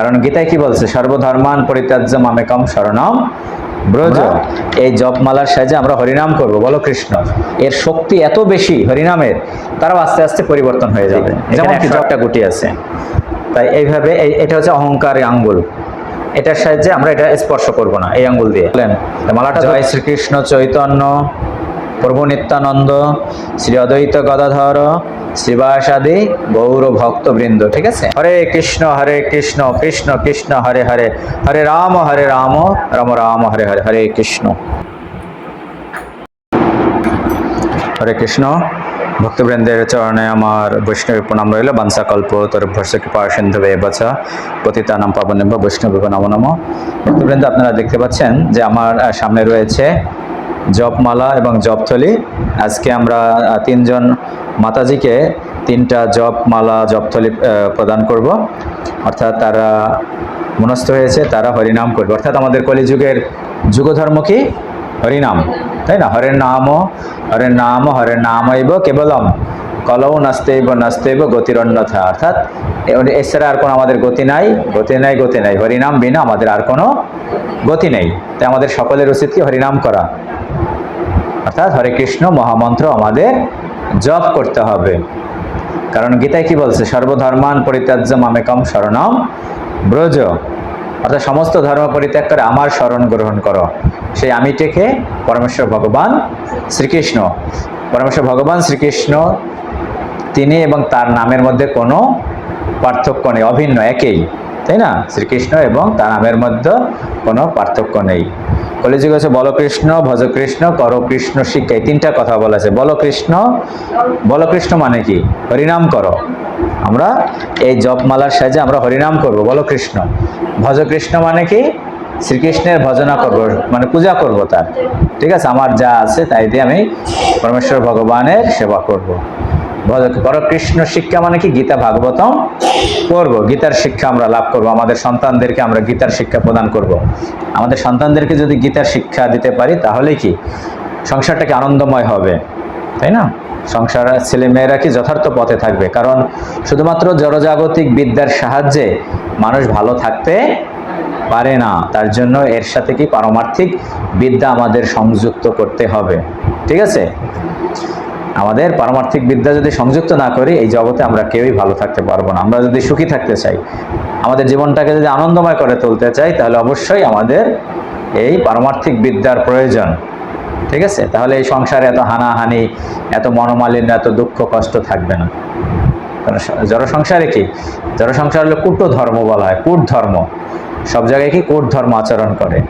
কারণ গীতায় কি বলছে? সর্বধর্মান পরিত্যাজ্য মামেকম শরণম ব্রজ। এই জপমালার সাহায্যে আমরা হরিনাম করব। বলো কৃষ্ণ এর শক্তি এত বেশি হরিনামের তারাও আস্তে আস্তে পরিবর্তন হয়ে যাবে। যেমন কি জপটা গুটি আছে। তাই এইভাবে এই এটা হচ্ছে অহংকার আঙ্গুল। এটার সাহায্যে আমরা এটা স্পর্শ করব না এই আঙ্গুল দিয়ে। মালাটা জয় শ্রীকৃষ্ণ চৈতন্য প্রভু নিত্যানন্দ শ্রী অদ্বৈত গদাধর শ্রীবাসাদি গৌর ভক্তবৃন্দ, ঠিক আছে? হরে কৃষ্ণ হরে কৃষ্ণ কৃষ্ণ কৃষ্ণ, হরে হরে হরে রাম হরে রাম রাম রাম, হরে হরে হরে কৃষ্ণ। হরে কৃষ্ণ, ভক্তবৃন্দের চরণে আমার বৈষ্ণবী প্রণাম রইল। বাংসা কল্প, তোর ভর্ষ কৃপা সিন্ধবে বচা পতিতা নাম পাবনেব বৈষ্ণবী নম নম। ভক্তবৃন্দ, আপনারা দেখতে পাচ্ছেন যে আমার সামনে রয়েছে জপমালা এবং জপথলি। আজকে আমরা তিনজন মাতাজিকে তিনটা জপমালা জপথলি আহ, প্রদান করব। অর্থাৎ তারা মনস্থ হয়েছে তারা হরিনাম করবে। অর্থাৎ আমাদের কলিযুগের যুগধর্ম কি? হরিনাম তাই না? হরের নাম হরের নাম হরের নামইব কেবলম। কলৌ নাস্তেইব নাস্তেইব গতিরন্যথা। অর্থাৎ এছাড়া আর কোনো আমাদের গতি নাই গতি নাই গতি নাই। হরিনাম বিনা আমাদের আর কোনো গতি নেই। তাই আমাদের সকলের উচিত কি? হরিনাম করা। অর্থাৎ হরে কৃষ্ণ মহামন্ত্র আমাদের জপ করতে হবে। কারণ গীতায় কি বলছে? সর্বধর্মান পরিত্যাজ্য মামেকম শরণম ব্রজ। অর্থাৎ সমস্ত ধর্ম পরিত্যাগ করে আমার শরণ গ্রহণ করো। সেই আমিটেকে পরমেশ্বর ভগবান শ্রীকৃষ্ণ। পরমেশ্বর ভগবান শ্রীকৃষ্ণ, তিনি এবং তার নামের মধ্যে কোনো পার্থক্য নেই, অভিন্ন, একই। তাই না? শ্রীকৃষ্ণ এবং তার নামের মধ্যে কোনো পার্থক্য নেই। কলিযুগ আছে বল কৃষ্ণ ভজ কৃষ্ণ কর কৃষ্ণ শিক্ষা, এই তিনটা কথা বলা আছে। বল কৃষ্ণ বল কৃষ্ণ মানে কি? হরিনাম করো। আমরা এই জপমালার সাহায্যে আমরা হরিনাম করব বলো কৃষ্ণ ভজ কৃষ্ণ মানে কি? শ্রীকৃষ্ণের ভজনা করব মানে পূজা করব তার। ঠিক আছে? আমার যা আছে তাই দিয়ে আমি পরমেশ্বর ভগবানের সেবা করব। ভজ কর কৃষ্ণ শিক্ষা মানে কি? গীতা ভাগবতম করব গীতার শিক্ষা আমরা লাভ করব। আমাদের সন্তানদেরকে আমরা গীতার শিক্ষা প্রদান করব। আমাদের সন্তানদেরকে যদি গীতার শিক্ষা দিতে পারি, তাহলে কি? সংসারটাকে আনন্দময় হবে? তাই না? সংসার ছেলে মেয়েরা কি যথার্থ পথে থাকবে? কারণ শুধুমাত্র জড়জাগতিক বিদ্যার সাহায্যে মানুষ ভালো থাকতে পারে না। তার জন্য এর সাথে কি পারমার্থিক বিদ্যা আমাদের সংযুক্ত করতে হবে। ঠিক আছে? আমাদের পারমার্থিক বিদ্যা যদি সংযুক্ত না করি, এই জগতে আমরা কেউই ভালো থাকতে পারব না। আমরা যদি সুখী থাকতে চাই, আমাদের জীবনটাকে যদি আনন্দময় করে তুলতে চাই, তাহলে অবশ্যই আমাদের এই পারমার্থিক বিদ্যার প্রয়োজন। ঠিক আছে? তাহলে এই সংসারে এত হানাহানি, এত মনোমালিন্য, এত দুঃখ, কষ্ট থাকবে না। জড় সংসারে কি? জড় সংসার হলো কূট ধর্ম বলা হয়, কূট ধর্ম। সব জায়গায় কি কূট ধর্ম আচরণ করে?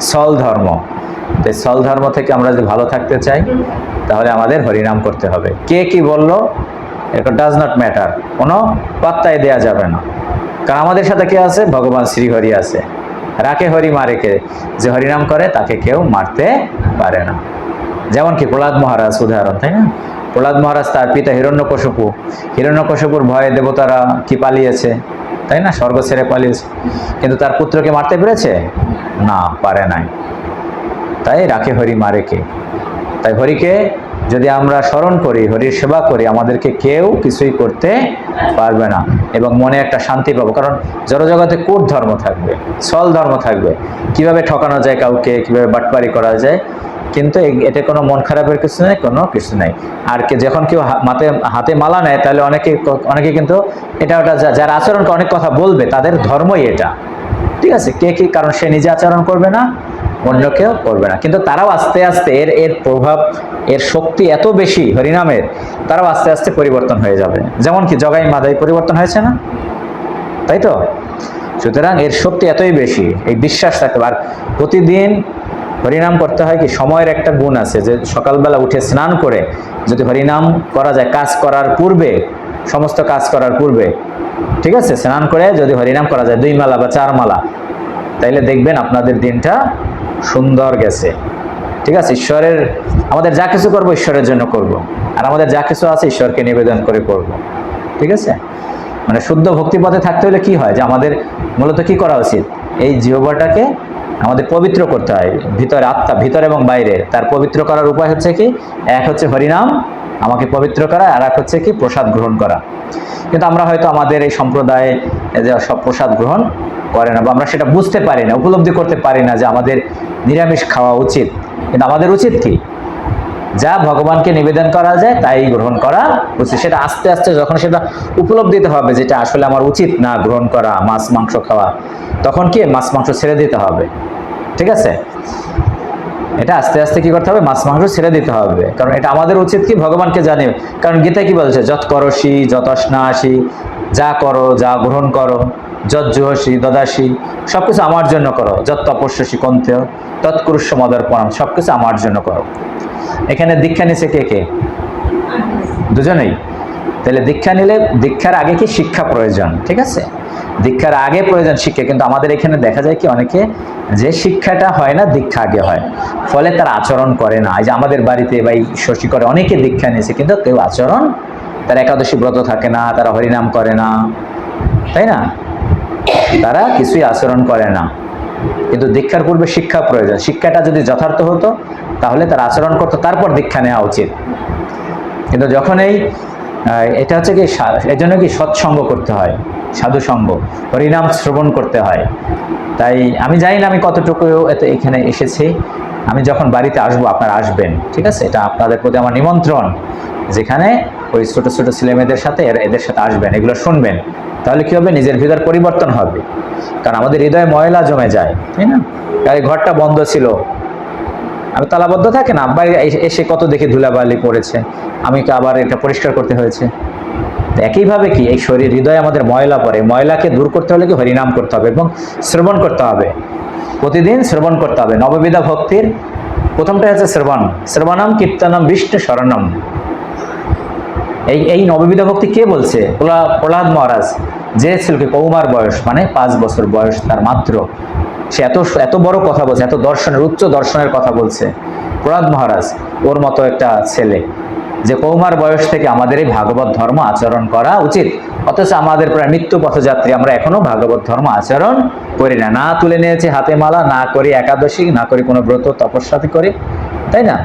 সল ধর্ম। সল ধর্ম থেকে আমরা যদি ভালো থাকতে চাই তাহলে আমাদের হরিনাম করতে হবে। কে কি বলল? এটা ডাজ নট ম্যাটার কোনো পাত্তায় দেয়া যাবে না। কারণ আমাদের সাথে কে আছে? ভগবান শ্রীহরি আছে। রাখে হরি মারে কে? যে হরিনাম করে, তাকে কেউ মারতে পারে না। যেমন কি প্রহ্লাদ মহারাজ, উদাহরণ, তাই না? প্রহ্লাদ মহারাজ তার পিতা হিরণ্যকশপু। হিরণ্যকশপুর ভয়ে দেবতারা কি পালিয়েছে? তাই না? স্বর্গ ছেড়ে পালিয়েছে। কিন্তু তার পুত্রকে মারতে পেরেছে? না, পারে নাই। তাই রাখে হরি মারে কে? তাই হরিকে যদি আমরা স্মরণ করি, হরির সেবা করি, আমাদেরকে কেউ কিছুই করতে পারবে না এবং মনে একটা শান্তি পাবো। কারণ জড়জগতে কূট ধর্ম থাকবে সল ধর্ম থাকবে। কীভাবে ঠকানো যায় কাউকে, কীভাবে বাটপারি করা যায়, কিন্তু এ- এতে কোনো মন খারাপের কিছু নেই, কোনো কিছু নেই। আর কে, যখন কেউ মাতে, হাতে মালা নেয়, তাহলে অনেকে অনেকে কিন্তু এটা ওটা যারা আচরণ অনেক কথা বলবে, তাদের ধর্মই এটা। ঠিক আছে? কে কি, কারণ সে নিজে আচরণ করবে না অন্য কেউ করবে না। কিন্তু তারাও আস্তে আস্তে এর এর প্রভাব, এর শক্তি এত বেশি হরিনামের, তারাও আস্তে আস্তে পরিবর্তন হয়ে যাবে। যেমন কি জগাই মাদাই পরিবর্তন হয়েছে না? তাই তো? সুতরাং এর শক্তি এতই বেশি, এই বিশ্বাস থাকতে আর প্রতিদিন হরিনাম করতে হয় কি, সময়ের একটা গুণ আছে যে সকালবেলা উঠে স্নান করে যদি হরিনাম করা যায়, কাজ করার পূর্বে, সমস্ত কাজ করার পূর্বে, ঠিক আছে? স্নান করে যদি হরিনাম করা যায়, দুই মালা বা চার মালা, তাইলে দেখবেন আপনাদের দিনটা সুন্দর গেছে। ঠিক আছে? ঈশ্বরের, আমাদের যা কিছু করব ঈশ্বরের জন্য করব। আর আমাদের যা কিছু আছে ঈশ্বরকে নিবেদন করে করব। ঠিক আছে? মানে শুদ্ধ ভক্তিপথে থাকতে হলে কি হয়? যে আমাদের মূলত কি করা উচিত? এই জিহ্বাটাকে আমাদের পবিত্র করতে হয়। ভিতরে আত্মা, ভিতরে এবং বাইরে। তার পবিত্র করার উপায় হচ্ছে কি? এক হচ্ছে হরিনাম, আমাকে পবিত্র করা, আর এক হচ্ছে কি? প্রসাদ গ্রহণ করা। কিন্তু আমরা হয়তো আমাদের এই সম্প্রদায়ে যে সব প্রসাদ গ্রহণ করে না বা আমরা সেটা বুঝতে পারি না, উপলব্ধি করতে পারি না যে আমাদের নিরামিষ খাওয়া উচিত। কিন্তু আমাদের উচিত কি? যা ভগবানকে নিবেদন করা যায়, তাই গ্রহণ করা উচিত। সেটা আস্তে আস্তে যখন সেটা উপলব্ধিত হবে, যেটা আসলে আমার উচিত না গ্রহণ করা, মাছ, মাংস খাওয়া, তখন কি মাছ, মাংস ছেড়ে দিতে হবে? ঠিক আছে? এটা আস্তে আস্তে কি করতে হবে? মাছ, মাংস ছেড়ে দিতে হবে। কারণ এটা আমাদের উচিত কি? ভগবানকে জানি কারণ গীতা কি বলছে? যত করসি যত স্নাসি, যা করো, যা গ্রহণ করো। যত জুহসি দদাসি সবকিছু আমার জন্য করো। যত তপস্যসি কন্তেয় তৎকুরুষ মদর পরম সবকিছু আমার জন্য করো। এখানে দীক্ষা নিছে কে কে? দুজনেই। তাহলে দীক্ষা নিলে, দীক্ষার আগে কি শিক্ষা প্রয়োজন? ঠিক আছে? দীক্ষার আগে প্রয়োজন শিক্ষা, কিন্তু আমাদের এখানে দেখা যায় কি অনেকে যে শিক্ষাটা হয় না, দীক্ষা আগে হয়। ফলে তার আচরণ করে না। এই যে আমাদের বাড়িতে বা এই শশী করে অনেকে দীক্ষা নিয়েছে, কিন্তু কেউ আচরণ, তারা একাদশী ব্রত থাকে না, তারা হরিনাম করে না। তাই না? তারা কিছুই আচরণ করে না। কিন্তু দীক্ষার পূর্বে শিক্ষা প্রয়োজন। শিক্ষাটা যদি যথার্থ হতো, তাহলে তার আচরণ করতো, তারপর দীক্ষা নেওয়া উচিত। কিন্তু যখন এই এটা হচ্ছে কি এর জন্য কি সৎসঙ্গ করতে হয় সাধু সঙ্গ হরিনাম শ্রবণ করতে হয়। তাই আমি জানি না আমি কতটুকু এতে এখানে এসেছি। আমি যখন বাড়িতে আসব, আপনারা আসবেন, ঠিক আছে? এটা আপনাদের প্রতি আমার নিমন্ত্রণ। যেখানে ওই ছোটো ছোটো ছেলেমেয়েদের সাথে এদের সাথে আসবেন, এগুলো শুনবেন। তাহলে কি হবে? নিজের ভিতর পরিবর্তন হবে। কারণ আমাদের হৃদয়ে ময়লা জমে যায়, তাই না? এই ঘরটা বন্ধ ছিল। আমি তালাবদ্ধ থাকে না। বাইরে এসে- কত দেখে ধুলাবালি পড়েছে আমি তো আবার এটা পরিষ্কার করতে হয়েছে। একইভাবে কি? এই শরীর, হৃদয়ে আমাদের ময়লা পড়ে। ময়লাকে দূর করতে হলে কি? হরিনাম করতে হবে এবং শ্রবণ করতে হবে। প্রতিদিন শ্রবণ করতে হবে। নববিধা ভক্তির প্রথমটা হচ্ছে শ্রবণ। শ্রবণম কীর্তনম বিষ্ণু শরণম। এই এই নববিধা ভক্তি কে বলছে? প্রহ্লা- প্রহ্লাদ মহারাজ। যে ছিল কি কৌমার বয়স মানে পাঁচ বছর বয়স তার মাত্র, সে এত এত বড় কথা বলছে, এত দর্শনের, উচ্চ দর্শনের কথা বলছে। প্রহ্লাদ মহারাজ, ওর মতো একটা ছেলে। যে কৌমার বয়স থেকে আমাদের এই ভাগবত ধর্ম আচরণ করা উচিত। অথচ আমাদের প্রায় মৃত্যু পথযাত্রী, আমরা এখনও ভাগবত ধর্ম আচরণ করি না। না তুলে নিয়েছি হাতে মালা, না করি একাদশী, না করি কোনো ব্রত তপস্যাতি করি, তাই না?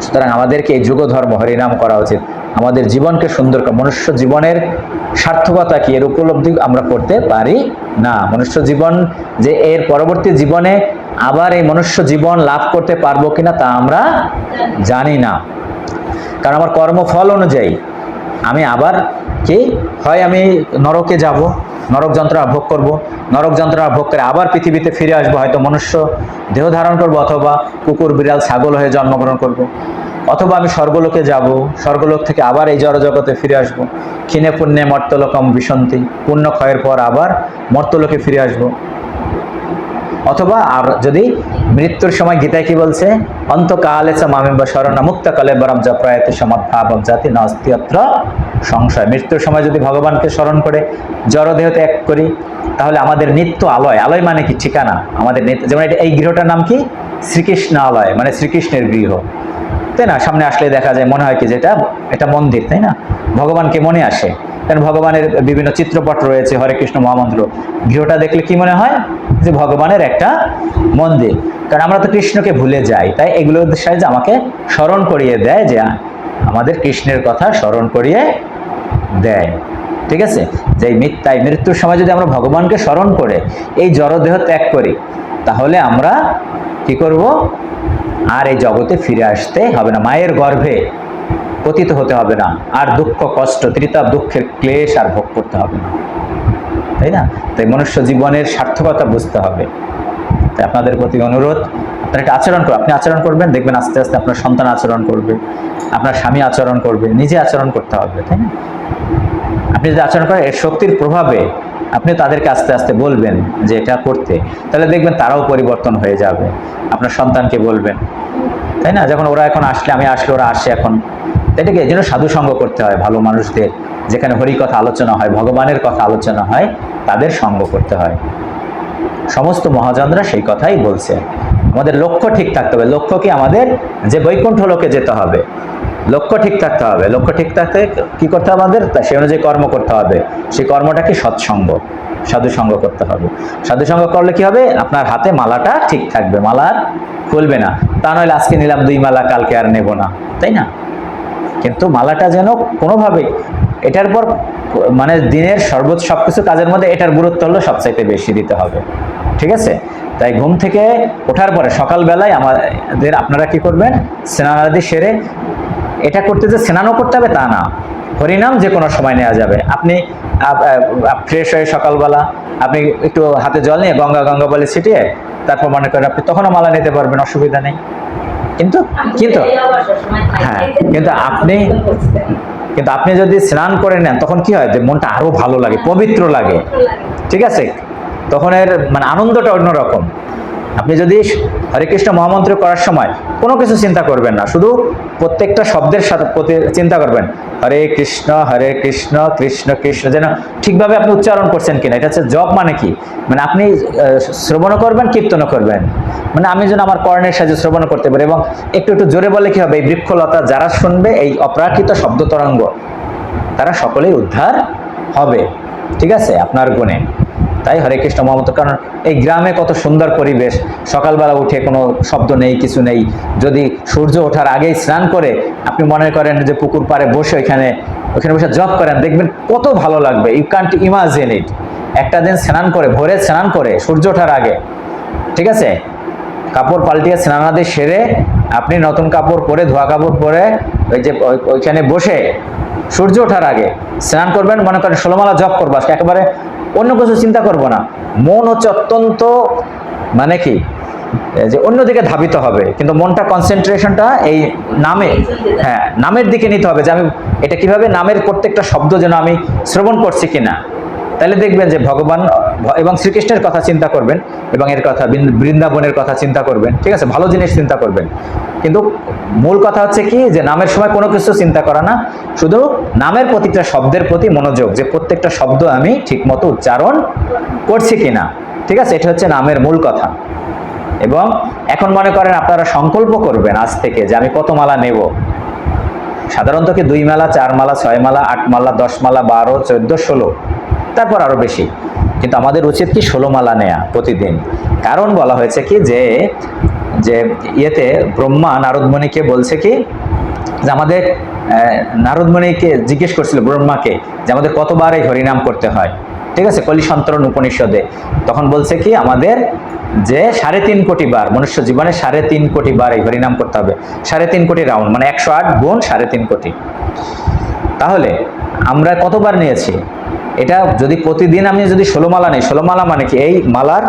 সুতরাং আমাদেরকে এই যুগ ধর্ম হরিনাম করা উচিত। আমাদের জীবনকে সুন্দর করা মনুষ্য জীবনের সার্থকতা কি? এর উপলব্ধি আমরা করতে পারি না। মনুষ্য জীবন যে এর পরবর্তী জীবনে আবার এই মনুষ্য জীবন লাভ করতে পারব কিনা তা আমরা জানি না। কারণ আমার কর্মফল অনুযায়ী আমি আবার কি? হয় আমি নরকে যাব, নরক যন্ত্রণা ভোগ করব, নরক যন্ত্রণা ভোগ করে আবার পৃথিবীতে ফিরে আসব, হয়তো মনুষ্য দেহ ধারণ করব অথবা কুকুর, বিড়াল, ছাগল হয়ে জন্মগ্রহণ করব। অথবা আমি স্বর্গলোকে যাব, স্বর্গলোক থেকে আবার এই জড়জগতে ফিরে আসব। ক্ষীণে পুণ্যে মর্তলোকম বিসন্তি পুণ্য ক্ষয়ের পর আবার মর্তলোকে ফিরে আসব। অথবা আর যদি মৃত্যুর সময় গীতায় কি বলছে, অন্তকালে চ মামিম্ব শরণ মুক্ত কালে বরম জ প্রয়াত সমদ্ভাবম জাতি নাস্তি অত্র সংশয়। মৃত্যুর সময় যদি ভগবানকে স্মরণ করে জড়দেহ ত্যাগ করি, তাহলে আমাদের নিত্য আলয় আলয় মানে কি? ঠিকানা। আমাদের যেমন এই গৃহটার নাম কি? শ্রীকৃষ্ণ আলয় মানে শ্রীকৃষ্ণের গৃহ। তাই না? সামনে আসলে দেখা যায় মনে হয় কি যেটা এটা মন্দির, তাই না? ভগবানকে মনে আসে। কারণ ভগবানের বিভিন্ন চিত্রপট রয়েছে, হরে কৃষ্ণ মহামন্ত্র। গৃহটা দেখলে কি মনে হয়? যে ভগবানের একটা মন্দির। কারণ আমরা তো কৃষ্ণকে ভুলে যাই, তাই এগুলোর সাহায্যে আমাকে স্মরণ করিয়ে দেয় যে আমাদের কৃষ্ণের কথা স্মরণ করিয়ে দেয়। ঠিক আছে? যে তাই মৃত্যুর সময় যদি আমরা ভগবানকে স্মরণ করে, এই জড়দেহ ত্যাগ করি, তাহলে আমরা কি করব? আর এই জগতে ফিরে আসতে হবে না। মায়ের গর্ভে পতিত হতে হবে না। আর দুঃখ, কষ্ট ত্রিতাপ দুঃখের ক্লেশ আর ভোগ করতে হবে না। তাই না? তাই মনুষ্য জীবনের সার্থকতা বুঝতে হবে। তাই আপনাদের প্রতি অনুরোধ, আপনারা একটা আচরণ করুন। আপনি আচরণ করবেন, দেখবেন আস্তে আস্তে আপনার সন্তান আচরণ করবে, আপনার স্বামী আচরণ করবে, নিজে আচরণ করতে হবে, তাই না? আপনি যদি আচরণ করেন, এর শক্তির প্রভাবে আপনি তাদেরকে আস্তে আস্তে বলবেন যে এটা করতে। তাহলে দেখবেন তারাও পরিবর্তন হয়ে যাবে। আপনার সন্তানকে বলবেন। তাই না? যখন ওরা এখন আসলে, আমি আসলে ওরা আসে এখন। এটাকে এই জন্য সাধু সঙ্গ করতে হয় ভালো মানুষদের। যেখানে হরি কথা আলোচনা হয়, ভগবানের কথা আলোচনা হয়, তাদের সঙ্গ করতে হয়। সমস্ত মহাজনরা সেই কথাই বলছে। আমাদের লক্ষ্য ঠিক থাকতে হবে। লক্ষ্য কি? আমাদের যে বৈকুণ্ঠ লোকে যেতে হবে। লক্ষ্য ঠিক থাকতে হবে। লক্ষ্য ঠিক থাকতে কি করতে হবে আমাদের? তা সেই অনুযায়ী কর্ম করতে হবে। সেই কর্মটা কি সৎসঙ্গ সাধু সঙ্গ করতে হবে। সাধু সঙ্গ করলে কি হবে? আপনার হাতে মালাটা ঠিক থাকবে। মালা আর খুলবে না। তা নইলে আজকে নিলাম দুই মালা, কালকে আর নেব না। তাই না? কিন্তু মালাটা যেন কোনোভাবেই এটার পর মানে দিনের সর্বোচ্চ সব কিছু কাজের মধ্যে এটার গুরুত্ব হলো সবচাইতে বেশি দিতে হবে। ঠিক আছে? তাই ঘুম থেকে ওঠার পরে সকালবেলায় আমাদের আপনারা কি করবেন? স্নানাদি সেরে এটা করতে যে স্নানও করতে হবে তা না। হরিনাম যে কোনো সময় নেওয়া যাবে। আপনি ফ্রেশ হয়ে সকালবেলা আপনি একটু হাতে জল নিয়ে গঙ্গা গঙ্গা বলে ছিটিয়ে তারপর মনে করেন আপনি তখনও মালা নিতে পারবেন অসুবিধা নেই। কিন্তু কিন্তু হ্যাঁ, কিন্তু আপনি- কিন্তু আপনি যদি স্নান করে নেন তখন কি হয় যে মনটা আরও ভালো লাগে পবিত্র লাগে। ঠিক আছে? তখন এর মানে আনন্দটা অন্যরকম। আপনি যদি হরে কৃষ্ণ মহামন্ত্র করার সময় কোনো কিছু চিন্তা করবেন না, শুধু প্রত্যেকটা শব্দের সাথে প্রতি চিন্তা করবেন, হরে কৃষ্ণ হরে কৃষ্ণ কৃষ্ণ কৃষ্ণ যেন ঠিকভাবে আপনি উচ্চারণ করছেন কিনা, এটা হচ্ছে জপ মানে কি? মানে আপনি শ্রবণও করবেন, কীর্তনও করবেন। মানে আমি যেন আমার কর্ণের সাহায্যে শ্রবণ করতে পারি এবং একটু একটু জোরে বলে কি হবে? এই বৃক্ষলতা যারা শুনবে, এই অপ্রাকৃত শব্দ তরঙ্গ তারা সকলেই উদ্ধার হবে। ঠিক আছে? আপনার গুণে। তাই হরে কৃষ্ণ মহামত কারণ এই গ্রামে কত সুন্দর পরিবেশ। সকালবেলা উঠে কোনো শব্দ নেই, কিছু নেই। যদি সূর্য ওঠার আগেই স্নান করে, আপনি মনে করেন যে পুকুর পাড়ে বসে ওইখানে ওইখানে বসে জব করেন, দেখবেন কত ভালো লাগবে। ইউ কান্ট ইমাজিন ইট একটা দিন স্নান করে, ভোরে স্নান করে, সূর্য ওঠার আগে। ঠিক আছে? কাপড় পাল্টিয়ে স্নানাদি সেরে আপনি নতুন কাপড় পরে, ধোয়া কাপড় পরে, ওই যে ওই- ওইখানে বসে সূর্য ওঠার আগে স্নান করবেন। মনে করেন ষোলোমালা জপ করব একেবারে অন্য কিছু চিন্তা করব না। মন হচ্ছে অত্যন্ত মানে কি যে অন্যদিকে ধাবিত হবে। কিন্তু মনটা কনসেন্ট্রেশনটা এই নামে হ্যাঁ নামের দিকে নিতে হবে যে আমি এটা কীভাবে নামের প্রত্যেকটা শব্দ যেন আমি শ্রবণ করছি কিনা। তাহলে দেখবেন যে ভগবান, এবং শ্রীকৃষ্ণের কথা চিন্তা করবেন, এবং এর কথা বৃন্দাবনের কথা চিন্তা করবেন, ঠিক আছে? ভালো জিনিস চিন্তা করবেন। কিন্তু মূল কথা হচ্ছে কি? যে নামের সময় কোনো কিছু চিন্তা করা না, শুধু নামের প্রতিটা শব্দের প্রতি মনোযোগ, যে প্রত্যেকটা শব্দ আমি ঠিকমতো উচ্চারণ করছি কিনা, ঠিক আছে? এটা হচ্ছে নামের মূল কথা। এবং এখন মনে করেন আপনারা সংকল্প করবেন আজ থেকে যে আমি কত মালা নেব। সাধারণত কি দুই মালা, চার মালা, ছয় মালা, আট মালা, দশ মালা, বারো, চোদ্দ, ষোলো? তারপর আরও বেশি। কিন্তু আমাদের উচিত কি ষোলো মালা নেয়া প্রতিদিন। কারণ বলা হয়েছে কি যে যে ইয়েতে ব্রহ্মা নারদমণিকে বলছে কি, যে আমাদের নারদমণিকে জিজ্ঞেস করছিল ব্রহ্মাকে যে আমাদের কতবার এই হরিনাম করতে হয়। ঠিক আছে? কলি সন্তরণ উপনিষদে। তখন বলছে কি, আমাদের যে সাড়ে তিন কোটি বার, মনুষ্য জীবনে সাড়ে তিন কোটি বার এই হরিনাম করতে হবে। সাড়ে তিন কোটি রাউন্ড মানে একশো আট গুণ সাড়ে তিন কোটি। তাহলে আমরা কতবার নিয়েছি? এটা যদি প্রতিদিন আমি যদি ষোলো মালা নেই ষোলো মালা মানে কি? এই মালার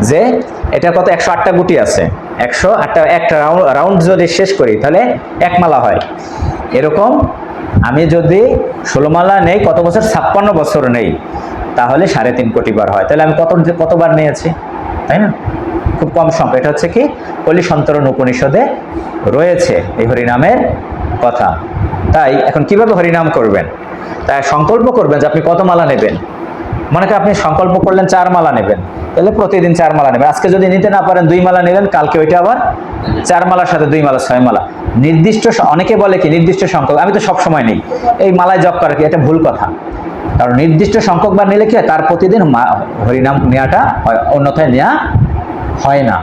যে এটা কত? একশো আটটা গুটি আছে। একশো আটটা, একটা রাউন্ড রাউন্ড যদি শেষ করি, তাহলে এক মালা হয়। এরকম আমি যদি ষোলো মালা নেই, কত বছর? ছাপ্পান্ন বছর নেই, তাহলে সাড়ে তিন কোটি বার হয়। তাহলে আমি কত, কতবার নিয়েছি? তাই না? খুব কম সংখ্যা এটা হচ্ছে কি? কলি সন্তরণ উপনিষদে রয়েছে এই হরিনামের কথা। তাই এখন কীভাবে হরিনাম করবেন? তাই সংকল্প করবেন যে আপনি কত মালা নেবেন? মনে করেন আপনি সংকল্প করলেন চার মালা নেবেন, তাহলে প্রতিদিন চার মালা নেবেন। আজকে যদি নিতে না পারেন দুই মালা নেবেন, কালকে ওইটা আবার চার মালার সাথে দুই মালা, ছয় মালা। নির্দিষ্ট অনেকে বলে কি নির্দিষ্ট সংখ্যক আমি তো সব সময় নেই। এই মালায় জপ করা কি? এটা ভুল কথা। কারণ নির্দিষ্ট সংখ্যক বার নিলে কি হয়? তার প্রতিদিন হরিনাম নেওয়াটা অন্যথায় নেওয়া হয় না।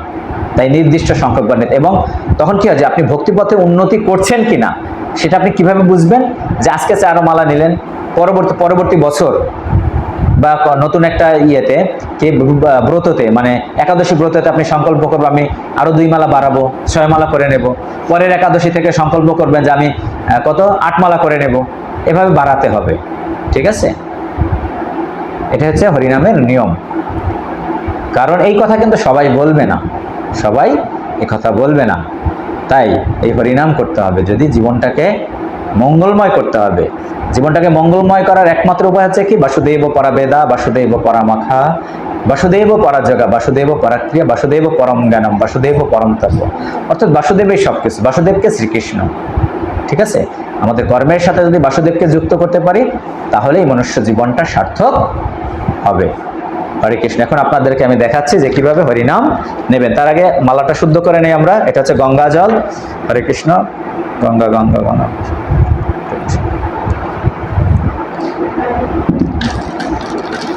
তাই নির্দিষ্ট সংখ্যক বার এবং তখন কি হয় যে আপনি ভক্তিপথে উন্নতি করছেন কিনা? সেটা আপনি কীভাবে বুঝবেন? যে আজকে চারো মালা নিলেন, পরবর্তী পরবর্তী বছর বা নতুন একটা ইয়েতে, কি ব্রততে মানে একাদশী ব্রততে আপনি সংকল্প করবেন, আমি আরও দুই মালা বাড়াবো, ছয় মালা করে নেব। পরের একাদশী থেকে সংকল্প করবেন যে আমি কত? আট মালা করে নেব। এভাবে বাড়াতে হবে। ঠিক আছে? এটা হচ্ছে হরিনামের নিয়ম। কারণ এই কথা কিন্তু সবাই বলবে না। সবাই কথা বলবে না। তাই এই হরিনাম করতে হবে। যদি জীবনটাকে মঙ্গলময় করতে হবে, জীবনটাকে মঙ্গলময় করার একমাত্র উপায় হচ্ছে কি? বাসুদেব পরাবেদা বাসুদেব পরামাখা বাসুদেব পরাজগা বাসুদেব পরাক্রিয়া বাসুদেব পরম জ্ঞানম, বাসুদেব পরম অর্থাৎ বাসুদেবই সব কিছু বাসুদেবকে শ্রীকৃষ্ণ। ঠিক আছে? আমাদের কর্মের সাথে যদি বাসুদেবকে যুক্ত করতে পারি, তাহলেই মনুষ্য জীবনটা সার্থক হবে। হরে কৃষ্ণ। এখন আপনাদেরকে আমি দেখাচ্ছি যে কীভাবে হরিনাম নেবেন। তার আগে মালাটা শুদ্ধ করে নেই আমরা। এটা হচ্ছে গঙ্গা জল। হরে কৃষ্ণ। গঙ্গা গঙ্গা গঙ্গা।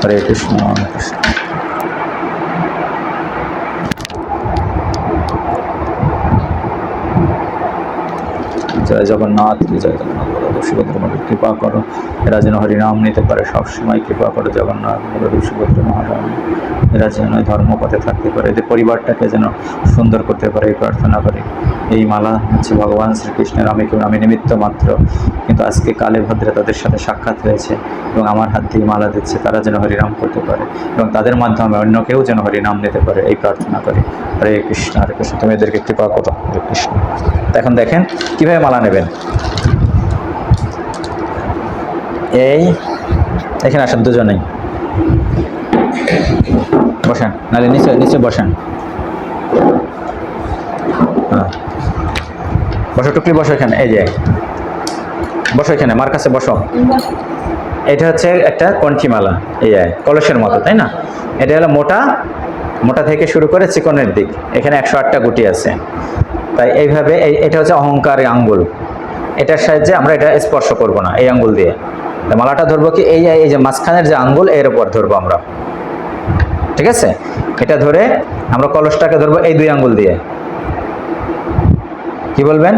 হরে কৃষ্ণ কৃষ্ণ। জয় জগন্নাথ জয় জগন্নাথ। মহারাজ কৃপা করো। এরা যেন হরিনাম নিতে পারে, সবসময় কৃপা করো জগন্নাথ বলদেব সুভদ্র মহারাজ। এরা যেন ধর্মপথে থাকতে পারে, এদের পরিবারটাকে যেন সুন্দর করতে পারে, এই প্রার্থনা করে। এই মালা হচ্ছে ভগবান শ্রীকৃষ্ণের, আমি কেউ আমি নিমিত্ত মাত্র। কিন্তু আজকে কালে ভদ্রে তাদের সাথে সাক্ষাৎ হয়েছে এবং আমার হাত দিয়ে মালা দিচ্ছে, তারা যেন হরিনাম করতে পারে এবং তাদের মাধ্যমে অন্য কেউ যেন হরিনাম নিতে পারে, এই প্রার্থনা করে। হরে কৃষ্ণ হরে কৃষ্ণ, তুমি এদেরকে কৃপা করো, হরে কৃষ্ণ। এখন দেখেন, কীভাবে মালা নেবেন? এই, এখানে আসেন দুজনেই। বসেন, নাহলে নিচে নিচে বসেন। হ্যাঁ। বসো টুকলি বসো এখানে, এই যে। বসো এখানে, মার কাছে বসো। এটা হচ্ছে একটা কণ্ঠিমালা এই কলসের মতো, তাই না? এটা হলো মোটা মোটা থেকে শুরু করে চিকনের দিক। এখানে একশো আটটা গুটি আছে। তাই এইভাবে এই, এটা হচ্ছে অহংকার আঙ্গুল। এটার সাহায্যে আমরা এটা স্পর্শ করব না, এই আঙ্গুল দিয়ে। মালাটা ধরবো কি? এই এই যে মাঝখানের যে আঙ্গুল, এর উপর ধরবো আমরা। ঠিক আছে? এটা ধরে আমরা কলসটাকে ধরবো এই দুই আঙ্গুল দিয়ে। কি বলবেন?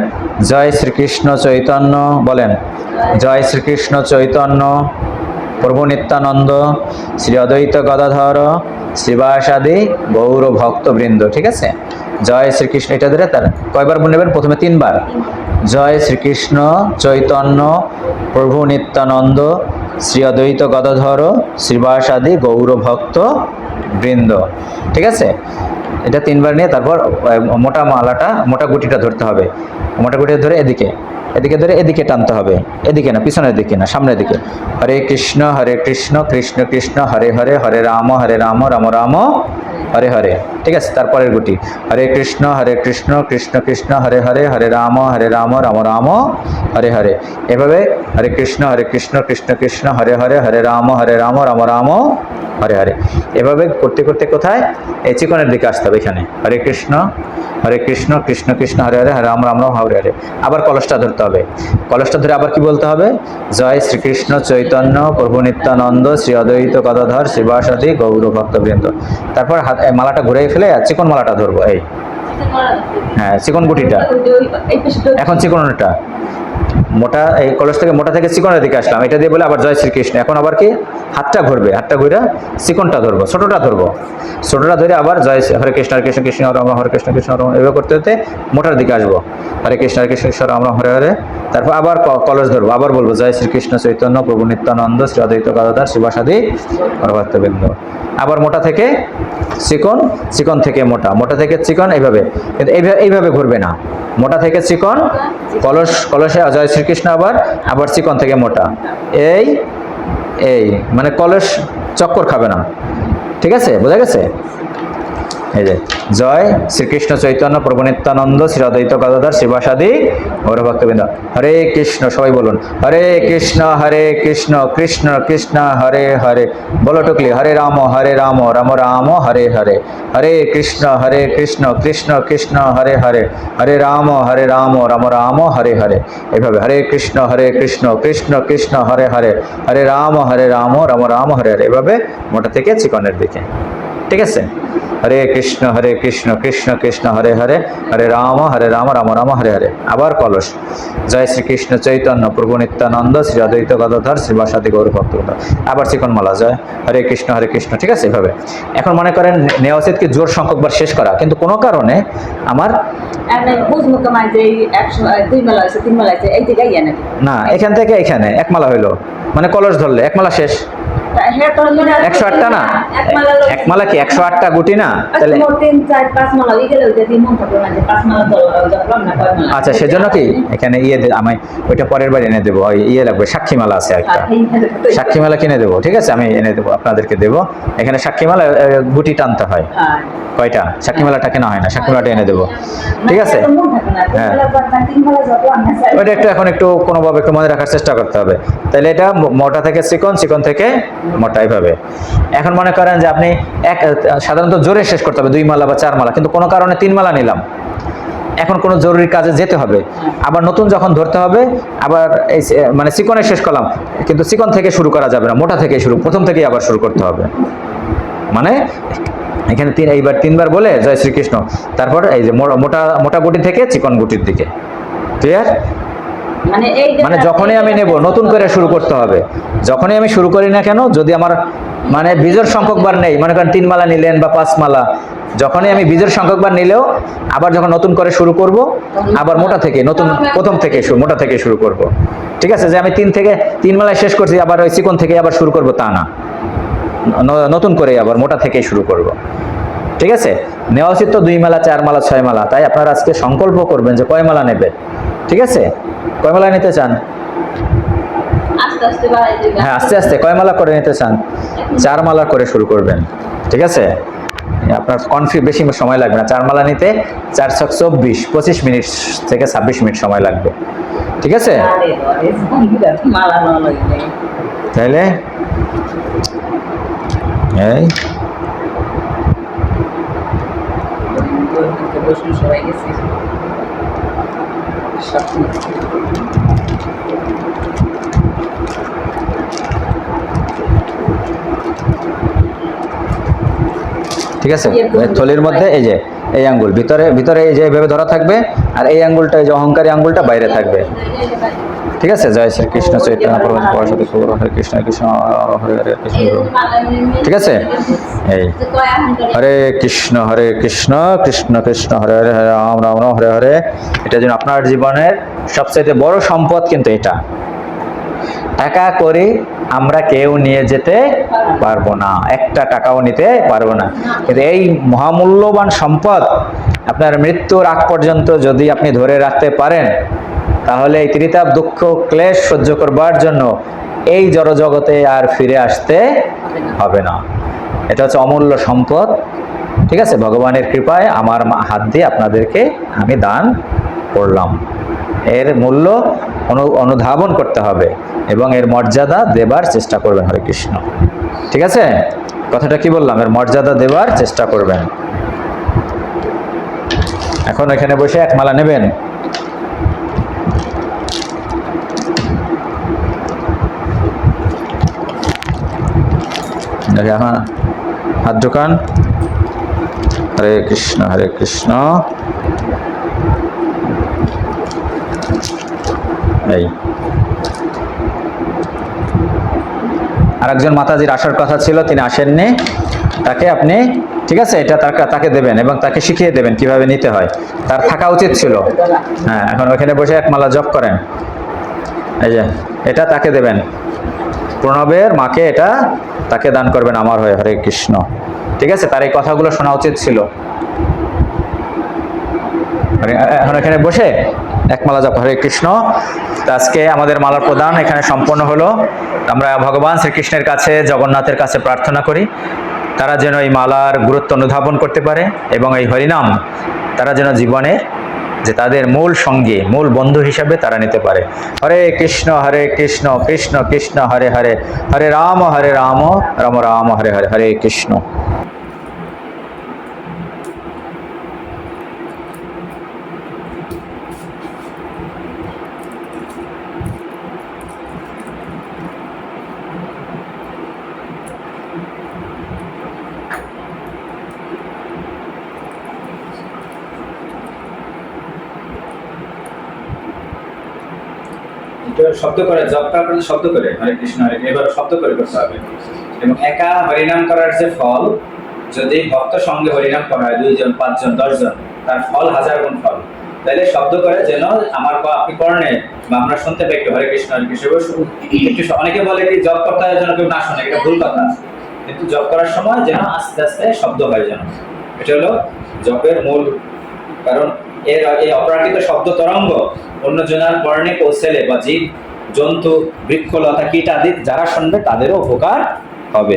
জয় শ্রীকৃষ্ণ চৈতন্য, বলেন, জয় শ্রীকৃষ্ণ চৈতন্য, প্রভু নিত্যানন্দ, শ্রী অদ্বৈত গদাধর শ্রীবাসাদি গৌর ভক্তবৃন্দ ঠিক আছে? জয় শ্রীকৃষ্ণ, এটা ধরে তার কয়বার মনে নেবেন? প্রথমে তিনবার। জয় শ্রীকৃষ্ণ চৈতন্য প্রভু নিত্যানন্দ শ্রী অদ্বৈত গদাধর শ্রীবাসাদি গৌর ভক্ত বৃন্দ ঠিক আছে? এটা তিনবার নিয়ে তারপর মোটা মালাটা, মোটা গুটিটা ধরতে হবে। মোটা গুটিটা ধরে এদিকে। এদিকে ধরে এদিকে টানতে হবে। এদিকে না, পিছনের দিকে না, সামনের দিকে। হরে কৃষ্ণ হরে কৃষ্ণ কৃষ্ণ কৃষ্ণ, হরে হরে হরে রাম হরে রাম রাম রাম। হরে হরে। ঠিক আছে? তারপরের গুটি। হরে কৃষ্ণ হরে কৃষ্ণ কৃষ্ণ কৃষ্ণ, হরে হরে হরে রাম হরে রাম রাম রাম, হরে হরে। এভাবে হরে কৃষ্ণ হরে কৃষ্ণ কৃষ্ণ কৃষ্ণ, হরে হরে হরে রাম হরে রাম রাম রাম, হরে হরে। এভাবে করতে করতে কোথায়? এই চিকনের দিকে আসতে হবে এখানে। হরে কৃষ্ণ হরে কৃষ্ণ কৃষ্ণ কৃষ্ণ, হরে হরে হরে রাম রাম রাম, হরে হরে। আবার কলসটা ধরতে হবে। কলসটা ধরে আবার কি বলতে হবে? জয় শ্রীকৃষ্ণ চৈতন্য, প্রভু নিত্যানন্দ, শ্রী অদ্বৈত গদাধর শ্রীবাসাদি গৌর ভক্তবৃন্দ তারপর হাত মালাটা ঘুরে ফেলে আর চিকন মালাটা ধরবো এই। হ্যাঁ চিকন গুটিটা এখন চিকনটা। মোটা, এই কলস থেকে মোটা থেকে চিকনের দিকে আসলাম। এটা দিয়ে বলে আবার জয় শ্রীকৃষ্ণ। এখন আবার কি? হাতটা ঘুরবে, হাতটা ঘুরে চিকনটা ধরবো, ছোটটা ধরবো। ছোটটা ধরে আবার জয় হরে কৃষ্ণ হরে কৃষ্ণ কৃষ্ণ রাম, হরে কৃষ্ণ কৃষ্ণ রাম, এভাবে করতে করতে মোটার দিকে আসব। হরে কৃষ্ণ হরে কৃষ্ণ কৃষ্ণ রাম, হরে হরে। তারপর আবার কলস ধরবো, আবার বলব জয় শ্রীকৃষ্ণ, চৈতন্য, প্রভু নিত্যানন্দ, শ্রী অদ্বৈত শিবাসাদি ভক্তবৃন্দ আবার মোটা থেকে চিকন চিকন থেকে মোটা মোটা থেকে চিকন, এইভাবে। কিন্তু এইভাবে ঘুরবে না। মোটা থেকে চিকন, কলস, কলসে অজয় শ্রীকৃষ্ণ আবার আবার চিকন থেকে মোটা। এই এই মানে কলস চক্কর খাবে না। ঠিক আছে? বোঝা গেছে? যে, জয় শ্রীকৃষ্ণ চৈতন্য প্রভু নিত্যানন্দ শ্রী অদ্বৈত গদাধর শিবাসাদি গৌর ভক্তবৃন্দ। হরে কৃষ্ণ, সবাই বলুন, হরে কৃষ্ণ হরে কৃষ্ণ কৃষ্ণ কৃষ্ণ, হরে হরে। বলো টুকলি, হরে রাম হরে রাম রাম রাম, হরে হরে। হরে কৃষ্ণ হরে কৃষ্ণ কৃষ্ণ কৃষ্ণ, হরে হরে। হরে রাম হরে রাম রাম রাম, হরে হরে। এভাবে হরে কৃষ্ণ হরে কৃষ্ণ কৃষ্ণ কৃষ্ণ, হরে হরে। হরে রাম হরে রাম রাম রাম, হরে হরে। এভাবে মোটা থেকে চিকনের দিকে। ঠিক আছে? হরে কৃষ্ণ হরে কৃষ্ণ কৃষ্ণ কৃষ্ণ হরে হরে হরে রাম হরে রাম রাম রাম হরে হরে। আবার কলস। জয় শ্রীকৃষ্ণ চৈতন্য প্রভু নিত্যানন্দ শ্রী অদ্বৈত গদাধর শ্রীবাসাদি গৌর ভক্তবৃন্দ আবার চিকনমালা জয়। হরে কৃষ্ণ হরে কৃষ্ণ ঠিক আছে এভাবে। এখন মনে করেন নেওয়া উচিত কি জোর সংখ্যকবার শেষ করা? কিন্তু কোনো কারণে আমার না এখান থেকে এখানে একমালা হইল। মানে কলস ধরলে একমালা শেষ। একশো আটটা না? এক মালা কি? একশো আটটা গুটি না? তাহলে মন আচ্ছা সেজন্য কি? এখানে ইয়ে আমি ওইটা পরের বার এনে দেবো। ইয়ে লাগবে সাক্ষী মালা আছে একটা। সাক্ষী মালা কিনে দেবো ঠিক আছে? আমি এনে দেবো আপনাদেরকে দেবো। এখানে সাক্ষী মালা গুটি টানতে হয়। কয়টা? সাক্ষী মালাটা কেনা হয় না সাক্ষী মালাটা এনে দেবো। ঠিক আছে? হ্যাঁ। ওইটা একটু এখন একটু কোনোভাবে একটু মনে রাখার চেষ্টা করতে হবে। তাহলে এটা মোটা থেকে চিকন চিকন থেকে মোটা এইভাবে এখন মনে করেন যে আপনি এক, সাধারণত জোরে শেষ করতে হবে, দুই মালা বা চার মালা, কিন্তু কোনো কারণে তিন মালা নিলাম। এখন কোনো জরুরি কাজে যেতে হবে। আবার নতুন যখন ধরতে হবে, আবার এই মানে চিকনে শেষ করলাম, কিন্তু চিকন থেকে শুরু করা যাবে না, মোটা থেকে শুরু, প্রথম থেকেই আবার শুরু করতে হবে। মানে এখানে তিন, এইবার তিনবার বলে জয় শ্রীকৃষ্ণ, তারপর এই যে মোটা মোটা গুটি থেকে চিকন গুটির দিকে। ক্লিয়ার? মানে মানে যখনই আমি নেব, নতুন করে শুরু করতে হবে। যখনই আমি শুরু করি না কেন, যদি আমার মানে বীজের সংখ্যক বার নেই, মনে করেন তিন মালা নিলেন বা পাঁচ মালা, যখনই আমি বীজের সংখ্যক বার নিলেও আবার যখন নতুন করে শুরু করব, আবার মোটা থেকে, নতুন প্রথম থেকে মোটা থেকে শুরু করব। ঠিক আছে? যে আমি তিন থেকে, তিন মালায় শেষ করছি, আবার ওই চিকন থেকে আবার শুরু করব, তা না। নতুন করে আবার মোটা থেকে শুরু করব। ঠিক আছে? নেওয়া উচিত তো দুই মালা, চার মালা, ছয় মালা। তাই আপনারা আজকে সংকল্প করবেন যে কয় মালা নেবে ঠিক আছে? কয় মালা নিতে চান? হ্যাঁ আস্তে আস্তে। কয় মালা করে নিতে চান? চার মালা করে শুরু করবেন। ঠিক আছে? আপনার কনফি বেশি সময় লাগবে না। চার মালা নিতে চার ছক চব্বিশ পঁচিশ মিনিট থেকে ছাব্বিশ মিনিট সময় লাগবে। ঠিক আছে? তাইলে? এই। সবাই গেছে? ঠিক আছে? থলির মধ্যে এই যে, এই আঙ্গুল, ভিতরে ভিতরে এই যে এইভাবে ধরা থাকবে, আর এই আঙ্গুলটা, এই যে অহংকারী আঙ্গুলটা বাইরে থাকবে। ঠিক আছে? জয় শ্রী কৃষ্ণ চৈতন্য পরমেশ্বর পরশুতি গৌর হরে কৃষ্ণ কৃষ্ণ, হরে হরে কৃষ্ণ ঠিক আছে? এই। হরে কৃষ্ণ হরে কৃষ্ণ কৃষ্ণ কৃষ্ণ, হরে হরে হরে রাম রাম রাম, হরে হরে। এটা যেন আপনার জীবনের সবচাইতে বড় সম্পদ কিন্তু এটা। টাকা করে আমরা কেউ নিয়ে যেতে পারব না। একটা টাকাও নিতে পারব না। কিন্তু এই মহামূল্যবান সম্পদ আপনার মৃত্যুর আগ পর্যন্ত যদি আপনি ধরে রাখতে পারেন তাহলে এই ত্রিতাপ দুঃখ ক্লেশ সহ্য করবার জন্য এই জড়জগতে আর ফিরে আসতে হবে না। এটা হচ্ছে অমূল্য সম্পদ। ঠিক আছে? ভগবানের কৃপায় আমার হাত দিয়ে আপনাদেরকে আমি দান করলাম। এর মূল্য অনু অনুধাবন করতে হবে এবং এর মর্যাদা দেবার চেষ্টা করবেন হরে কৃষ্ণ। ঠিক আছে? কথাটা কি বললাম? এর মর্যাদা দেবার চেষ্টা করবেন। এখন এখানে বসে এক মালা নেবেন। দেখে এখন হাত ঢোকান হরে কৃষ্ণ হরে কৃষ্ণ এই। আরেকজন মাতাজির আসার কথা ছিল, তিনি আসেননি। তাকে আপনি, ঠিক আছে, এটা তার তাকে দেবেন এবং তাকে শিখিয়ে দেবেন কীভাবে নিতে হয়। তার থাকা উচিত ছিল। হ্যাঁ এখন ওখানে বসে এক মালা জপ করেন। এই যে, এটা তাকে দেবেন। প্রণবের মাকে এটা তাকে দান করবেন আমার হয়ে হরে কৃষ্ণ। ঠিক আছে? তার এই কথাগুলো শোনা উচিত ছিল। এখন এখানে বসে এক মালা জপ, হরে কৃষ্ণ। তো আজকে আমাদের মালার প্রদান এখানে সম্পন্ন হলো। আমরা ভগবান শ্রীকৃষ্ণের কাছে, জগন্নাথের কাছে প্রার্থনা করি। তারা যেন এই মালার গুরুত্ব অনুধাবন করতে পারে এবং এই হরিনাম তারা যেন জীবনে যে তাদের মূল সঙ্গী, মূল বন্ধু হিসাবে তারা নিতে পারে। হরে কৃষ্ণ হরে কৃষ্ণ কৃষ্ণ কৃষ্ণ, হরে হরে। হরে রাম হরে রাম রাম রাম, হরে হরে। হরে কৃষ্ণ। শব্দ করে জব করার পরে শব্দ করে, হরে কৃষ্ণ, হরে এবার শব্দ করে করতে হবে। এবং একা হরিনাম করার যে ফল, যদি ভক্ত সঙ্গে হরিনাম করা হয়, দুইজন, পাঁচজন, দশজন, তার ফল হাজার গুণ ফল। তাহলে শব্দ করে যেন আমার ক- আপনি কর্ণে বা আমরা শুনতে পাই একটু হরে কৃষ্ণ হরে কৃষ্ণ অনেকে বলে কি জব করতে হয় যেন কেউ না শোনে, এটা ভুল কথা। কিন্তু জব করার সময় যেন আস্তে আস্তে শব্দ হয় যেন। এটা হলো জপের মূল কারণ। এর এই অপ্রাকৃত শব্দ তরঙ্গ অন্য জনার কর্ণে পৌঁছেলে বা জীব জন্তু বৃক্ষলতা কীট আদি যারা শুনবে তাদেরও উপকার হবে।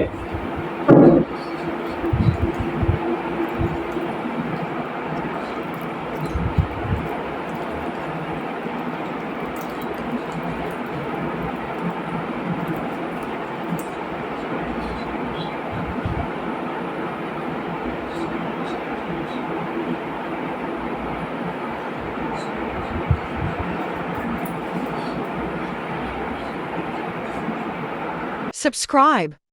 Subscribe.